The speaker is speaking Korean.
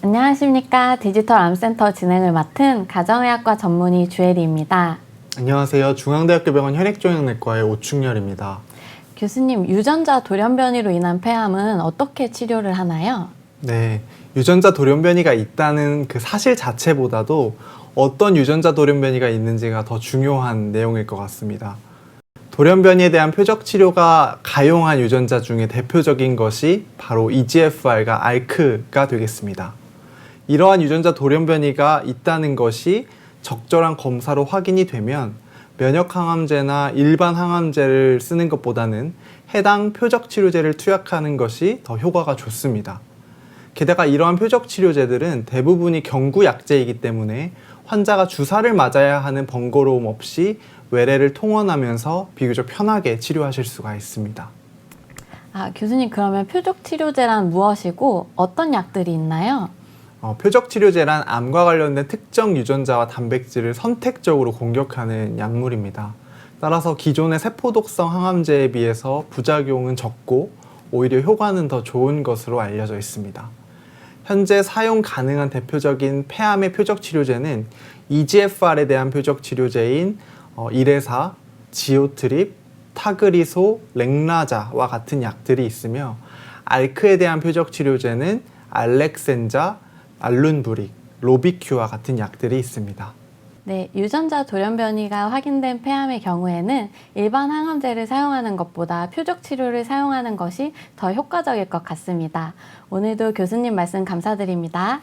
안녕하십니까. 디지털 암센터 진행을 맡은 가정의학과 전문의 주혜리입니다. 안녕하세요. 중앙대학교 병원 혈액종양내과의 오충렬입니다. 교수님, 유전자 돌연변이로 인한 폐암은 어떻게 치료를 하나요? 네, 유전자 돌연변이가 있다는 그 사실 자체보다도 어떤 유전자 돌연변이가 있는지가 더 중요한 내용일 것 같습니다. 돌연변이에 대한 표적 치료가 가용한 유전자 중에 대표적인 것이 바로 EGFR과 ARK가 되겠습니다. 이러한 유전자 돌연변이가 있다는 것이 적절한 검사로 확인이 되면 면역 항암제나 일반 항암제를 쓰는 것보다는 해당 표적 치료제를 투약하는 것이 더 효과가 좋습니다. 게다가 이러한 표적 치료제들은 대부분이 경구 약제이기 때문에 환자가 주사를 맞아야 하는 번거로움 없이 외래를 통원하면서 비교적 편하게 치료하실 수가 있습니다. 아, 교수님, 그러면 표적 치료제란 무엇이고 어떤 약들이 있나요? 어, 표적 치료제란 암과 관련된 특정 유전자와 단백질을 선택적으로 공격하는 약물입니다. 따라서 기존의 세포 독성 항암제에 비해서 부작용은 적고 오히려 효과는 더 좋은 것으로 알려져 있습니다. 현재 사용 가능한 대표적인 폐암의 표적 치료제는 EGFR에 대한 표적 치료제인 어, 이레사, 지오트립, 타그리소, 렉라자와 같은 약들이 있으며 알크에 대한 표적 치료제는 알렉센자, 알룬브릭, 로비큐와 같은 약들이 있습니다. 네, 유전자 돌연변이가 확인된 폐암의 경우에는 일반 항암제를 사용하는 것보다 표적 치료를 사용하는 것이 더 효과적일 것 같습니다. 오늘도 교수님 말씀 감사드립니다.